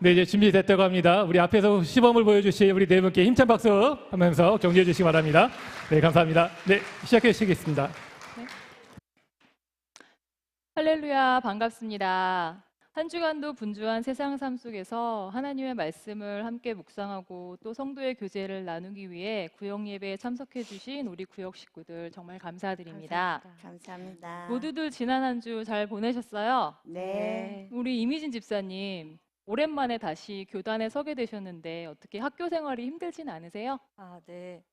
네, 이제 준비됐다고 합니다. 우리 앞에서 시범을 보여주실 우리 네 분께 힘찬 박수 하면서 격려해 주시기 바랍니다. 네, 감사합니다. 네, 시작해 주시겠습니다. 할렐루야 반갑습니다. 한 주간도 분주한 세상 삶 속에서 하나님의 말씀을 함께 묵상하고 또 성도의 교제를 나누기 위해 구역 예배에 참석해 주신 우리 구역 식구들 정말 감사드립니다. 감사합니다. 모두들 지난 한 주 잘 보내셨어요? 네. 우리 이미진 집사님 오랜만에 다시 교단에 서게 되셨는데 어떻게 학교 생활이 힘들진 않으세요? 아, 네.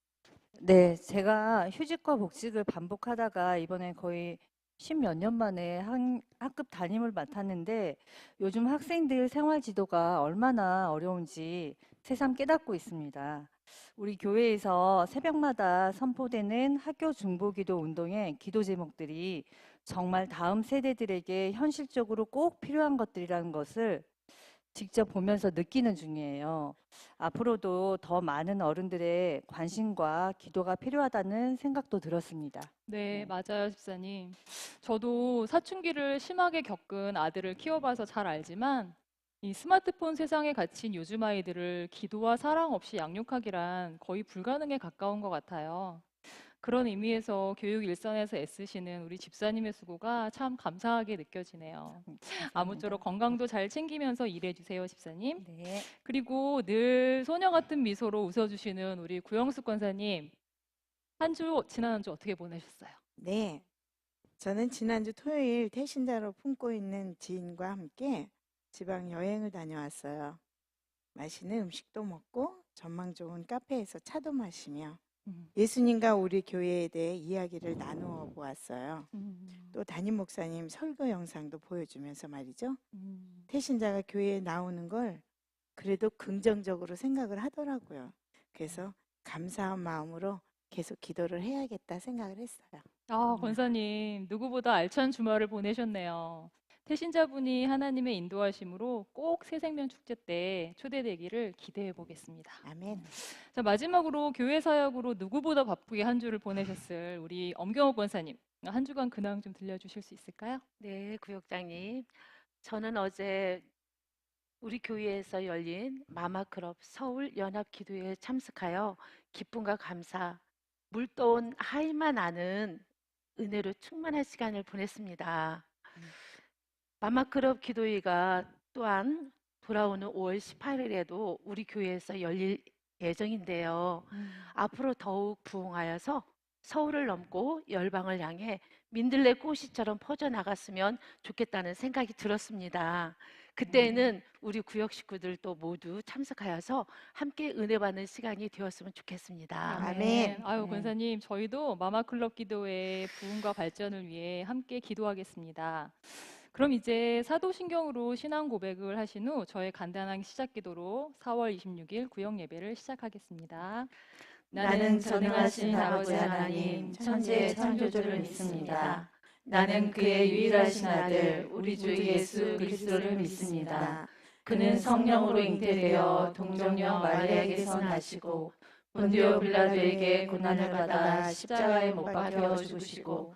네, 제가 휴직과 복직을 반복하다가 이번에 거의 십몇 년 만에 한, 학급 담임을 맡았는데 요즘 학생들 생활 지도가 얼마나 어려운지 새삼 깨닫고 있습니다. 우리 교회에서 새벽마다 선포되는 학교 중보기도 운동의 기도 제목들이 정말 다음 세대들에게 현실적으로 꼭 필요한 것들이라는 것을 직접 보면서 느끼는 중이에요. 앞으로도 더 많은 어른들의 관심과 기도가 필요하다는 생각도 들었습니다. 네, 네. 맞아요, 집사님. 저도 사춘기를 심하게 겪은 아들을 키워봐서 잘 알지만 이 스마트폰 세상에 갇힌 요즘 아이들을 기도와 사랑 없이 양육하기란 거의 불가능에 가까운 것 같아요. 그런 의미에서 교육 일선에서 애쓰시는 우리 집사님의 수고가 참 감사하게 느껴지네요. 아무쪼록 건강도 잘 챙기면서 일해 주세요, 집사님. 네. 그리고 늘 소녀 같은 미소로 웃어 주시는 우리 구영숙 권사님. 한 주, 지난 한 주 어떻게 보내셨어요? 네. 저는 지난주 토요일 태신자로 품고 있는 지인과 함께 지방 여행을 다녀왔어요. 맛있는 음식도 먹고 전망 좋은 카페에서 차도 마시며 음. 예수님과 우리 교회에 대해 이야기를 나누어 보았어요. 음, 또 담임 목사님 설교 영상도 보여주면서 말이죠. 음. 태신자가 교회에 나오는 걸 그래도 긍정적으로 생각을 하더라고요. 그래서 감사한 마음으로 계속 기도를 해야겠다 생각을 했어요. 아, 권사님, 누구보다 알찬 주말을 보내셨네요. 태신자분이 하나님의 인도하심으로 꼭 새생명 축제 때 초대되기를 기대해 보겠습니다. 아멘. 자, 마지막으로 교회 사역으로 누구보다 바쁘게 한 주를 보내셨을 우리 엄경호 권사님. 한 주간 근황 좀 들려주실 수 있을까요? 네, 구역장님. 저는 어제 우리 교회에서 열린 마마클럽 서울 연합 기도회에 참석하여 기쁨과 감사, 물떠온 하이만 아는 은혜로 충만한 시간을 보냈습니다. 마마클럽 기도회가 또한 돌아오는 5월 18일에도 우리 교회에서 열릴 예정인데요. 앞으로 더욱 부흥하여서 서울을 넘고 열방을 향해 민들레 꽃이처럼 퍼져나갔으면 좋겠다는 생각이 들었습니다. 그때에는 우리 구역 식구들도 모두 참석하여서 함께 은혜 받는 시간이 되었으면 좋겠습니다. 아멘. 아유, 네. 권사님, 저희도 마마클럽 기도회 부흥과 발전을 위해 함께 기도하겠습니다. 그럼 이제 사도신경으로 신앙 고백을 하신 후 저의 간단한 시작 기도로 4월 26일 구역 예배를 시작하겠습니다. 나는 전능하신 아버지 하나님, 천지의 창조주를 믿습니다. 나는 그의 유일하신 아들, 우리 주 예수 그리스도를 믿습니다. 그는 성령으로 잉태되어 동정녀 마리아에게서 나시고 본디오 빌라도에게 고난을 받아 십자가에 못 박혀 죽으시고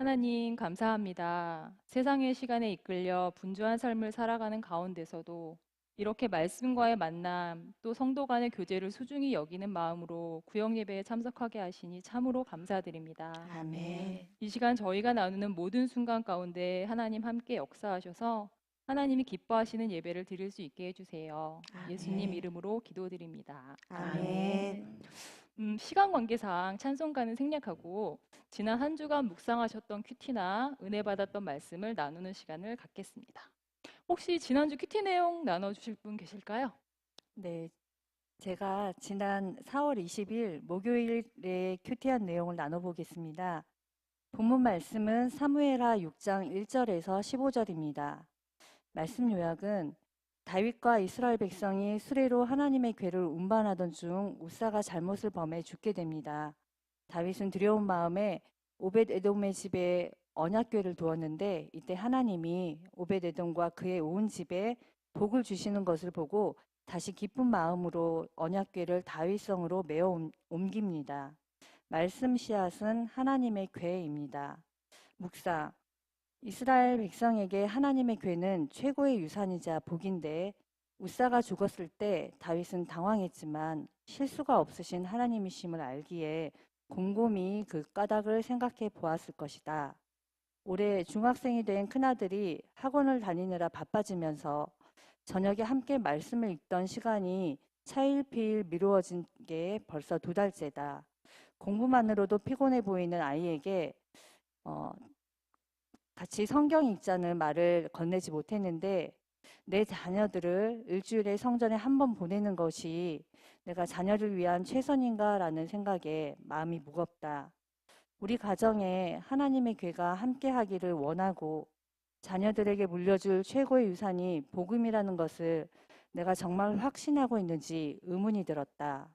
하나님 감사합니다. 세상의 시간에 이끌려 분주한 삶을 살아가는 가운데서도 이렇게 말씀과의 만남 또 성도 간의 교제를 소중히 여기는 마음으로 구역 예배에 참석하게 하시니 참으로 감사드립니다. 아멘. 이 시간 저희가 나누는 모든 순간 가운데 하나님 함께 역사하셔서 하나님이 기뻐하시는 예배를 드릴 수 있게 해주세요. 예수님 아멘. 이름으로 기도드립니다. 아멘. 음, 시간 관계상 찬송가는 생략하고 지난 한 주간 묵상하셨던 큐티나 은혜 받았던 말씀을 나누는 시간을 갖겠습니다. 혹시 지난주 큐티 내용 나눠주실 분 계실까요? 네. 제가 지난 4월 20일 목요일에 큐티한 내용을 나눠보겠습니다. 본문 말씀은 사무엘하 6장 1절에서 15절입니다. 말씀 요약은 다윗과 이스라엘 백성이 수레로 하나님의 궤를 운반하던 중 우사가 잘못을 범해 죽게 됩니다. 다윗은 두려운 마음에 오벳 에돔의 집에 언약궤를 두었는데 이때 하나님이 오벳 에돔과 그의 온 집에 복을 주시는 것을 보고 다시 기쁜 마음으로 언약궤를 다윗성으로 메어 옮- 옮깁니다. 말씀 씨앗은 하나님의 궤입니다. 묵상 이스라엘 백성에게 하나님의 궤는 최고의 유산이자 복인데 우사가 죽었을 때 다윗은 당황했지만 실수가 없으신 하나님이심을 알기에 곰곰이 그 까닭을 생각해 보았을 것이다. 올해 중학생이 된 큰아들이 학원을 다니느라 바빠지면서 저녁에 함께 말씀을 읽던 시간이 차일피일 미루어진 게 벌써 두 달째다. 공부만으로도 피곤해 보이는 아이에게 어, 같이 성경 읽자는 말을 건네지 못했는데 내 자녀들을 일주일에 성전에 한 번 보내는 것이 내가 자녀를 위한 최선인가라는 생각에 마음이 무겁다. 우리 가정에 하나님의 괴가 함께 하기를 원하고 자녀들에게 물려줄 최고의 유산이 복음이라는 것을 내가 정말 확신하고 있는지 의문이 들었다.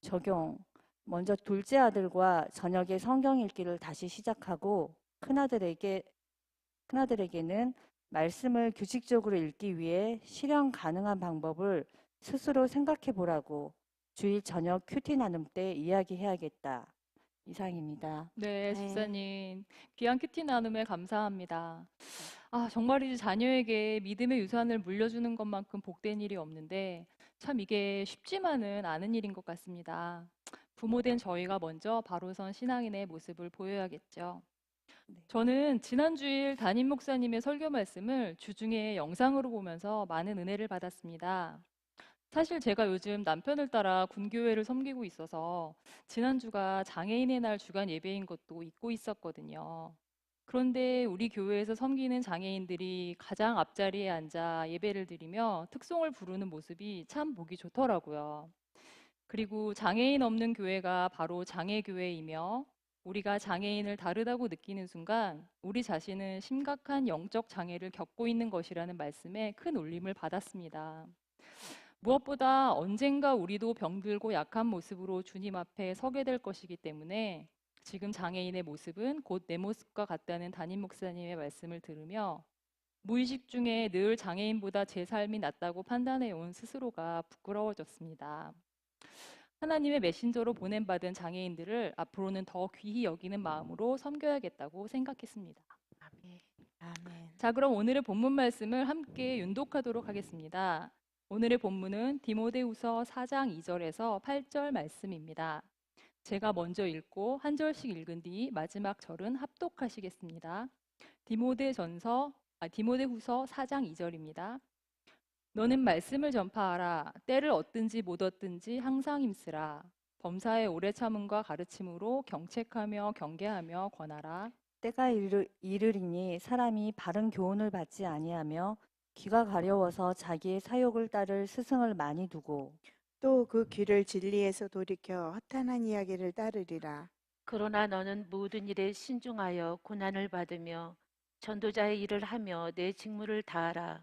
적용. 먼저 둘째 아들과 저녁에 성경 읽기를 다시 시작하고 큰아들에게 큰아들에게는 말씀을 규칙적으로 읽기 위해 실현 가능한 방법을 스스로 생각해 보라고 주일 저녁 큐티 나눔 때 이야기해야겠다. 이상입니다. 네, 네. 집사님. 귀한 큐티 나눔에 감사합니다. 아, 정말이지 자녀에게 믿음의 유산을 물려주는 것만큼 복된 일이 없는데 참 이게 쉽지만은 않은 일인 것 같습니다. 부모된 저희가 먼저 바로선 신앙인의 모습을 보여야겠죠. 네. 저는 지난 주일 담임 목사님의 설교 말씀을 주중에 영상으로 보면서 많은 은혜를 받았습니다. 사실 제가 요즘 남편을 따라 군교회를 섬기고 있어서 지난주가 장애인의 날 주간 예배인 것도 잊고 있었거든요. 그런데 우리 교회에서 섬기는 장애인들이 가장 앞자리에 앉아 예배를 드리며 특송을 부르는 모습이 참 보기 좋더라고요. 그리고 장애인 없는 교회가 바로 장애교회이며 우리가 장애인을 다르다고 느끼는 순간 우리 자신은 심각한 영적 장애를 겪고 있는 것이라는 말씀에 큰 울림을 받았습니다. 무엇보다 언젠가 우리도 병들고 약한 모습으로 주님 앞에 서게 될 것이기 때문에 지금 장애인의 모습은 곧 내 모습과 같다는 담임 목사님의 말씀을 들으며 무의식 중에 늘 장애인보다 제 삶이 낫다고 판단해 온 스스로가 부끄러워졌습니다. 하나님의 메신저로 보냄받은 장애인들을 앞으로는 더 귀히 여기는 마음으로 섬겨야겠다고 생각했습니다. 아멘. 자, 그럼 오늘의 본문 말씀을 함께 윤독하도록 하겠습니다. 오늘의 본문은 디모데후서 4장 2절에서 8절 말씀입니다. 제가 먼저 읽고 한 절씩 읽은 뒤 마지막 절은 합독하시겠습니다. 디모데전서 아, 디모데후서 4장 2절입니다. 너는 말씀을 전파하라. 때를 얻든지 못 얻든지 항상 힘쓰라. 범사의 오래 참음과 가르침으로 경책하며 경계하며 권하라. 때가 이르, 이르리니 사람이 바른 교훈을 받지 아니하며 귀가 가려워서 자기의 사욕을 따를 스승을 많이 두고 또 그 귀를 진리에서 돌이켜 허탄한 이야기를 따르리라. 그러나 너는 모든 일에 신중하여 고난을 받으며 전도자의 일을 하며 내 직무를 다하라.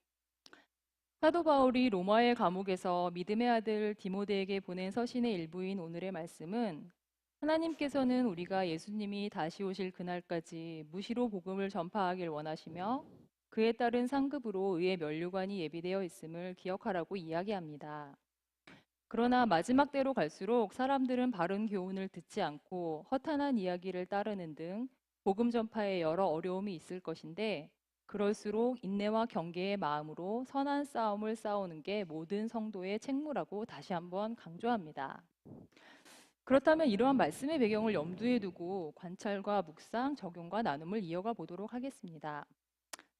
사도 바울이 로마의 감옥에서 믿음의 아들 디모데에게 보낸 서신의 일부인 오늘의 말씀은 하나님께서는 우리가 예수님이 다시 오실 그날까지 무시로 복음을 전파하길 원하시며 그에 따른 상급으로 의의 면류관이 예비되어 있음을 기억하라고 이야기합니다. 그러나 마지막 때로 갈수록 사람들은 바른 교훈을 듣지 않고 허탄한 이야기를 따르는 등 복음 전파에 여러 어려움이 있을 것인데 그럴수록 인내와 경계의 마음으로 선한 싸움을 싸우는 게 모든 성도의 책무라고 다시 한번 강조합니다. 그렇다면 이러한 말씀의 배경을 염두에 두고 관찰과 묵상, 적용과 나눔을 이어가 보도록 하겠습니다.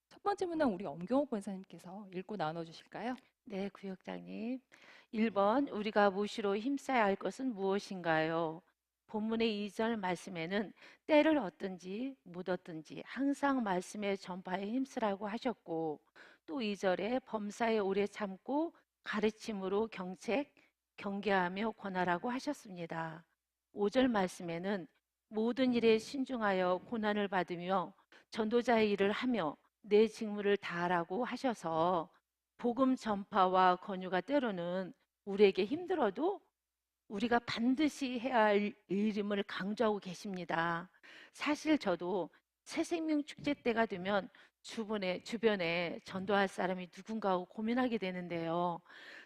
첫 번째 문장 우리 엄경옥 권사님께서 읽고 나눠 주실까요? 네, 구역장님. 1번 우리가 무시로 힘써야 할 것은 무엇인가요? 본문의 2절 말씀에는 때를 얻든지 못 얻든지 항상 말씀의 전파에 힘쓰라고 하셨고 또 2절에 범사에 오래 참고 가르침으로 경책, 경계하며 권하라고 하셨습니다. 5절 말씀에는 모든 일에 신중하여 고난을 받으며 전도자의 일을 하며 내 직무를 다하라고 하셔서 복음 전파와 권유가 때로는 우리에게 힘들어도 우리가 반드시 해야 할 일임을 강조하고 계십니다. 사실 저도 새생명 축제 때가 되면 주변에, 주변에 전도할 사람이 누군가 하고 고민하게 되는데요.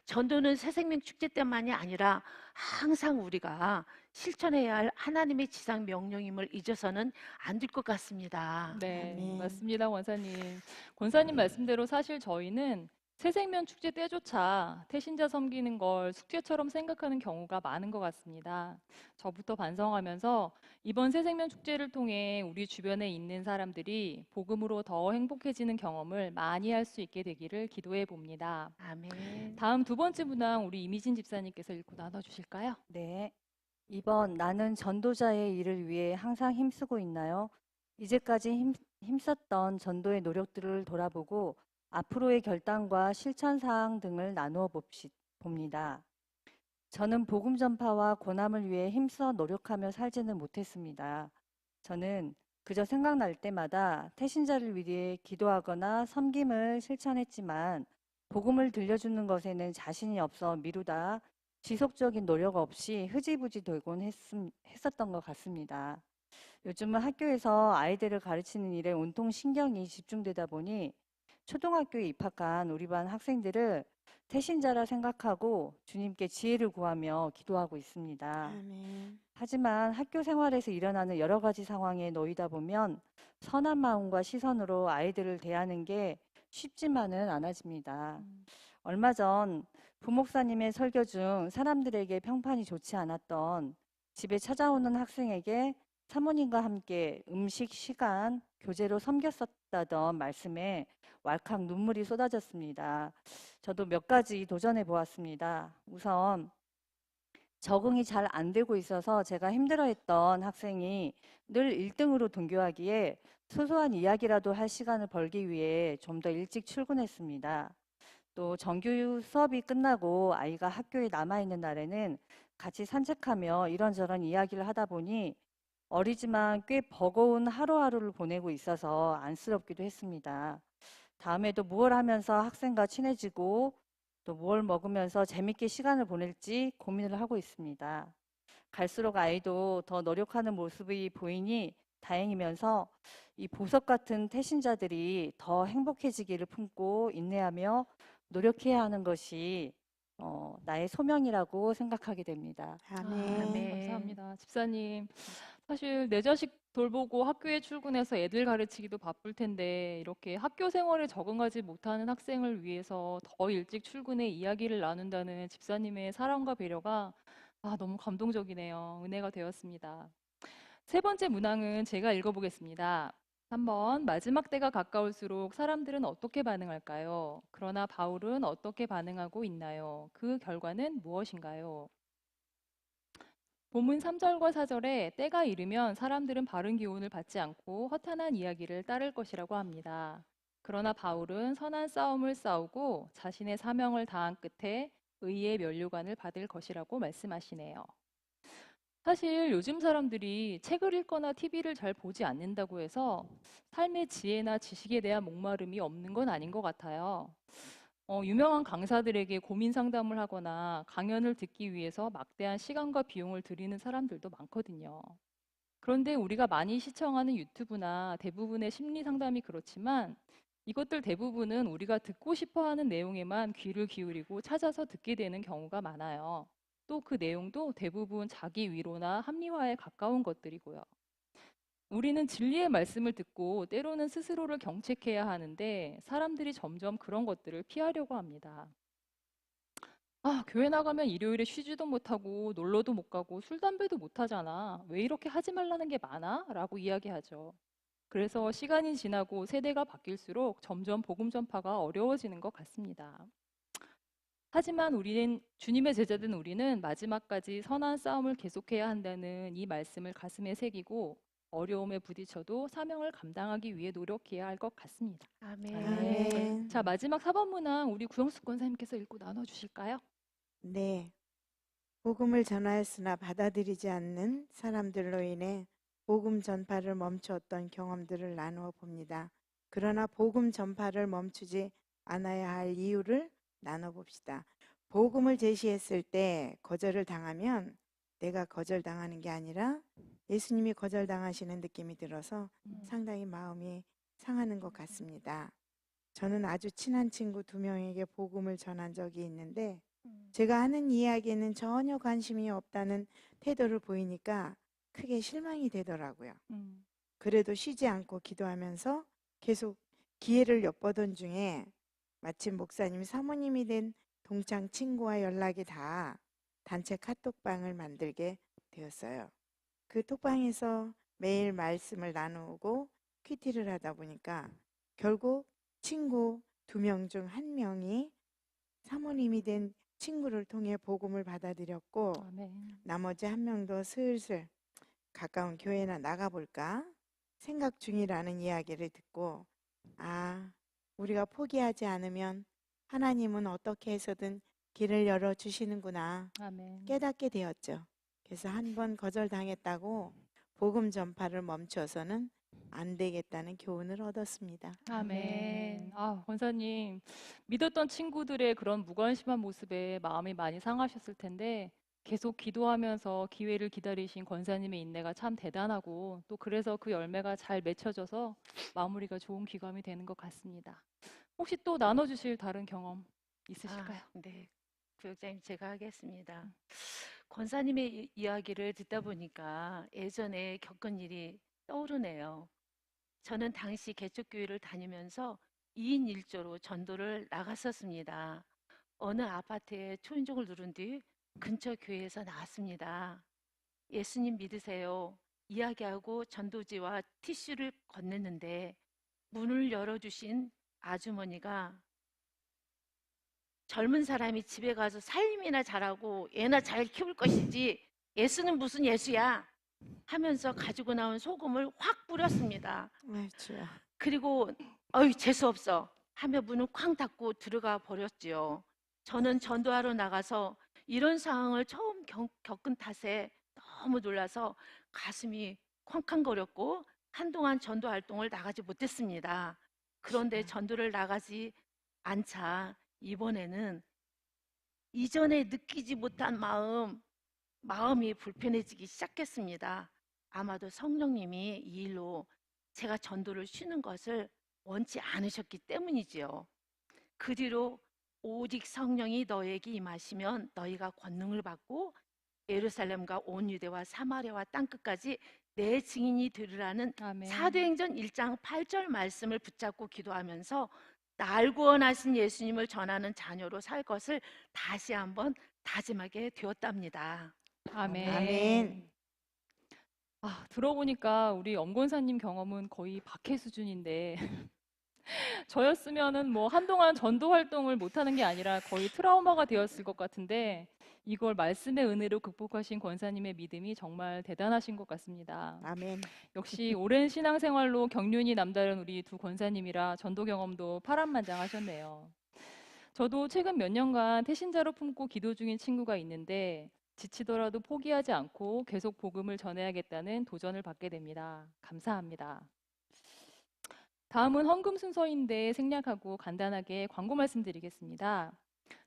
전도는 새생명 축제 때만이 아니라 항상 우리가 실천해야 할 하나님의 지상 명령임을 잊어서는 안 될 것 같습니다. 네, 아멘. 맞습니다, 권사님. 권사님 말씀대로 사실 저희는 새생명 축제 때조차 태신자 섬기는 걸 숙제처럼 생각하는 경우가 많은 것 같습니다. 저부터 반성하면서 이번 새생명 축제를 통해 우리 주변에 있는 사람들이 복음으로 더 행복해지는 경험을 많이 할 수 있게 되기를 기도해 봅니다. 아멘. 다음 두 번째 문항 우리 이미진 집사님께서 읽고 나눠 주실까요? 네. 2번 나는 전도자의 일을 위해 항상 힘쓰고 있나요? 이제까지 힘, 힘썼던 전도의 노력들을 돌아보고 앞으로의 결단과 실천 사항 등을 나누어 봅시, 봅니다. 저는 복음 전파와 고남을 위해 힘써 노력하며 살지는 못했습니다. 저는 그저 생각날 때마다 태신자를 위해 기도하거나 섬김을 실천했지만 복음을 들려주는 것에는 자신이 없어 미루다 지속적인 노력 없이 흐지부지 했음, 했었던 것 같습니다. 요즘은 학교에서 아이들을 가르치는 일에 온통 신경이 집중되다 보니 초등학교에 입학한 우리 반 학생들을 태신자라 생각하고 주님께 지혜를 구하며 기도하고 있습니다. 아멘. 하지만 학교 생활에서 일어나는 여러 가지 상황에 놓이다 보면 선한 마음과 시선으로 아이들을 대하는 게 쉽지만은 않아집니다. 얼마 전 부목사님의 설교 중 사람들에게 평판이 좋지 않았던 집에 찾아오는 학생에게 사모님과 함께 음식 시간 교제로 섬겼었다던 말씀에 왈칵 눈물이 쏟아졌습니다. 저도 몇 가지 도전해 보았습니다. 우선 적응이 잘 안 되고 있어서 제가 힘들어했던 학생이 늘 1등으로 등교하기에 소소한 이야기라도 할 시간을 벌기 위해 좀 더 일찍 출근했습니다. 또 정규 수업이 끝나고 아이가 학교에 남아있는 날에는 같이 산책하며 이런저런 이야기를 하다 보니 어리지만 꽤 버거운 하루하루를 보내고 있어서 안쓰럽기도 했습니다. 다음에도 무얼 하면서 학생과 친해지고 또 무얼 먹으면서 재밌게 시간을 보낼지 고민을 하고 있습니다. 갈수록 아이도 더 노력하는 모습이 보이니 다행이면서 이 보석 같은 태신자들이 더 행복해지기를 품고 인내하며 노력해야 하는 것이 어, 나의 소명이라고 생각하게 됩니다. 아멘. 아멘. 감사합니다. 집사님, 사실 내 자식 돌보고 학교에 출근해서 애들 가르치기도 바쁠 텐데 이렇게 학교 생활에 적응하지 못하는 학생을 위해서 더 일찍 출근해 이야기를 나눈다는 집사님의 사랑과 배려가 아, 너무 감동적이네요. 은혜가 되었습니다. 세 번째 문항은 제가 읽어보겠습니다. 3번 마지막 때가 가까울수록 사람들은 어떻게 반응할까요? 그러나 바울은 어떻게 반응하고 있나요? 그 결과는 무엇인가요? 본문 3절과 4절에 때가 이르면 사람들은 바른 기운을 받지 않고 허탄한 이야기를 따를 것이라고 합니다. 그러나 바울은 선한 싸움을 싸우고 자신의 사명을 다한 끝에 의의 면류관을 받을 것이라고 말씀하시네요. 사실 요즘 사람들이 책을 읽거나 TV를 잘 보지 않는다고 해서 삶의 지혜나 지식에 대한 목마름이 없는 건 아닌 것 같아요. 어, 유명한 강사들에게 고민 상담을 하거나 강연을 듣기 위해서 막대한 시간과 비용을 들이는 사람들도 많거든요. 그런데 우리가 많이 시청하는 유튜브나 대부분의 심리 상담이 그렇지만 이것들 대부분은 우리가 듣고 싶어 하는 내용에만 귀를 기울이고 찾아서 듣게 되는 경우가 많아요. 또 그 내용도 대부분 자기 위로나 합리화에 가까운 것들이고요. 우리는 진리의 말씀을 듣고 때로는 스스로를 경책해야 하는데 사람들이 점점 그런 것들을 피하려고 합니다. 아, 교회 나가면 일요일에 쉬지도 못하고 놀러도 못 가고 술, 담배도 못 하잖아. 왜 이렇게 하지 말라는 게 많아? 라고 이야기하죠. 그래서 시간이 지나고 세대가 바뀔수록 점점 복음 전파가 어려워지는 것 같습니다. 하지만 우리는 주님의 제자된 우리는 마지막까지 선한 싸움을 계속해야 한다는 이 말씀을 가슴에 새기고 어려움에 부딪혀도 사명을 감당하기 위해 노력해야 할 것 같습니다. 아멘. 아멘. 자, 마지막 4번 문항 우리 구영숙 권사님께서 읽고 나눠 주실까요? 네. 복음을 전하였으나 받아들이지 않는 사람들로 인해 복음 전파를 멈추었던 경험들을 나누어 봅니다. 그러나 복음 전파를 멈추지 않아야 할 이유를 나눠 봅시다. 복음을 제시했을 때 거절을 당하면 내가 거절당하는 게 아니라 예수님이 거절당하시는 느낌이 들어서 상당히 마음이 상하는 것 같습니다. 저는 아주 친한 친구 두 명에게 복음을 전한 적이 있는데 제가 하는 이야기에는 전혀 관심이 없다는 태도를 보이니까 크게 실망이 되더라고요. 음, 그래도 쉬지 않고 기도하면서 계속 기회를 엿보던 중에 마침 목사님 사모님이 된 동창 친구와 연락이 다 단체 카톡방을 만들게 되었어요. 그 톡방에서 매일 말씀을 나누고 퀴티를 하다 보니까 결국 친구 두 명 중 한 명이 사모님이 된 친구를 통해 복음을 받아들였고 아멘. 나머지 한 명도 슬슬 가까운 교회나 나가볼까 생각 중이라는 이야기를 듣고 아, 우리가 포기하지 않으면 하나님은 어떻게 해서든 길을 열어 주시는구나 아멘. 깨닫게 되었죠. 그래서 한 번 거절당했다고 복음 전파를 멈춰서는 안 되겠다는 교훈을 얻었습니다. 아멘. 아, 권사님, 믿었던 친구들의 그런 무관심한 모습에 마음이 많이 상하셨을 텐데, 계속 기도하면서 기회를 기다리신 권사님의 인내가 참 대단하고, 또 그래서 그 열매가 잘 맺혀져서 마무리가 좋은 귀감이 되는 것 같습니다. 혹시 또 나눠주실 다른 경험 있으실까요? 아, 네. 구역장님 제가 하겠습니다. 권사님의 이- 이야기를 듣다 보니까 예전에 겪은 일이 떠오르네요. 저는 당시 개척교회를 다니면서 2인 1조로 전도를 나갔었습니다. 어느 아파트에 초인종을 누른 뒤 근처 교회에서 나왔습니다. 예수님 믿으세요. 이야기하고 전도지와 티슈를 건넸는데 문을 열어주신 아주머니가 젊은 사람이 집에 가서 살림이나 잘하고 애나 잘 키울 것이지 예수는 무슨 예수야 하면서 가지고 나온 소금을 확 뿌렸습니다. 아이. 그리고 어이 재수 없어 하며 문을 쾅 닫고 들어가 버렸지요. 저는 전도하러 나가서 이런 상황을 처음 겪, 겪은 탓에 너무 놀라서 가슴이 쾅쾅거렸고 한동안 전도 활동을 나가지 못했습니다. 그런데 전도를 나가지 않자 이번에는 이전에 느끼지 못한 마음, 마음이 불편해지기 시작했습니다. 아마도 성령님이 이 일로 제가 전도를 쉬는 것을 원치 않으셨기 때문이지요. 그 뒤로 오직 성령이 너에게 임하시면 너희가 권능을 받고 예루살렘과 온 유대와 사마리아와 땅 끝까지 내 증인이 되리라는 아멘. 사도행전 1장 8절 말씀을 붙잡고 기도하면서 날 구원하신 예수님을 전하는 자녀로 살 것을 다시 한번 다짐하게 되었답니다. 아멘. 아멘. 아, 들어보니까 우리 엄권사님 경험은 거의 박해 수준인데 저였으면은 뭐 한동안 전도 활동을 못하는 게 아니라 거의 트라우마가 되었을 것 같은데 이걸 말씀의 은혜로 극복하신 권사님의 믿음이 정말 대단하신 것 같습니다. 아멘. 역시 오랜 신앙생활로 경륜이 남다른 우리 두 권사님이라 전도 경험도 파란만장하셨네요. 저도 최근 몇 년간 태신자로 품고 기도 중인 친구가 있는데 지치더라도 포기하지 않고 계속 복음을 전해야겠다는 도전을 받게 됩니다. 감사합니다. 다음은 헌금 순서인데 생략하고 간단하게 광고 말씀드리겠습니다.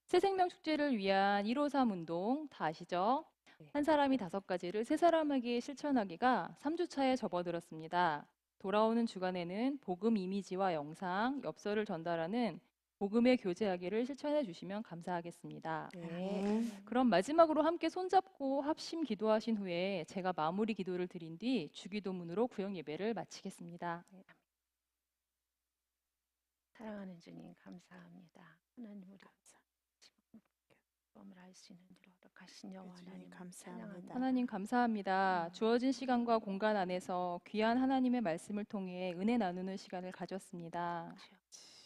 새 생명 축제를 위한 153 운동 다 아시죠? 한 사람이 다섯 가지를 세 사람에게 실천하기가 3주 차에 접어들었습니다. 돌아오는 주간에는 복음 이미지와 영상, 엽서를 전달하는 복음의 교제하기를 실천해 주시면 감사하겠습니다. 아멘. 그럼 마지막으로 함께 손잡고 합심 기도하신 후에 제가 마무리 기도를 드린 뒤 주기도문으로 구역 예배를 마치겠습니다. 사랑하는 주님 감사합니다. 하나님 우리 마음을 알 수 있는 일을 허락하신 여호와 주님 하나님 감사합니다. 하나님 감사합니다. 주어진 시간과 공간 안에서 귀한 하나님의 말씀을 통해 은혜 나누는 시간을 가졌습니다.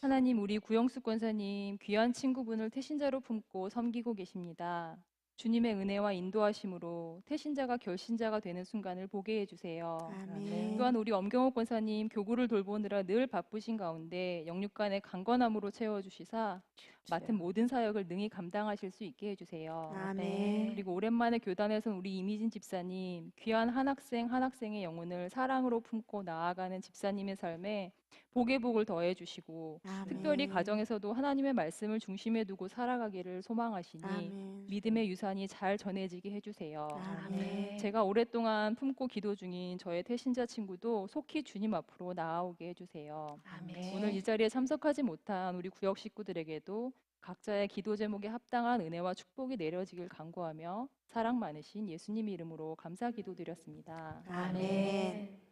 하나님 우리 구영수 권사님 귀한 친구분을 태신자로 품고 섬기고 계십니다. 주님의 은혜와 인도하심으로 태신자가 결신자가 되는 순간을 보게 해주세요. 아멘. 또한 우리 엄경호 권사님 교구를 돌보느라 늘 바쁘신 가운데 영육간의 강건함으로 채워주시사 맡은 모든 사역을 능히 감당하실 수 있게 해주세요. 아멘. 그리고 오랜만에 교단에선 우리 이미진 집사님 귀한 한 학생 한 학생의 영혼을 사랑으로 품고 나아가는 집사님의 삶에 복의 복을 더해 주시고 아멘. 특별히 가정에서도 하나님의 말씀을 중심에 두고 살아가기를 소망하시니 아멘. 믿음의 유산이 잘 전해지게 해주세요. 아멘. 제가 오랫동안 품고 기도 중인 저의 태신자 친구도 속히 주님 앞으로 나아오게 해주세요. 아멘. 오늘 이 자리에 참석하지 못한 우리 구역 식구들에게도 각자의 기도 제목에 합당한 은혜와 축복이 내려지길 간구하며 사랑 많으신 예수님 이름으로 감사 기도드렸습니다. 아멘.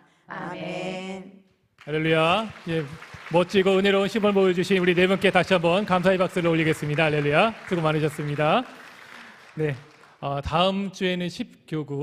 아멘. 할렐루야. 예, 멋지고 은혜로운 시범을 보여주신 우리 네 분께 다시 한번 감사의 박수를 올리겠습니다. 할렐루야. 수고 많으셨습니다. 네, 어, 다음 주에는 10교구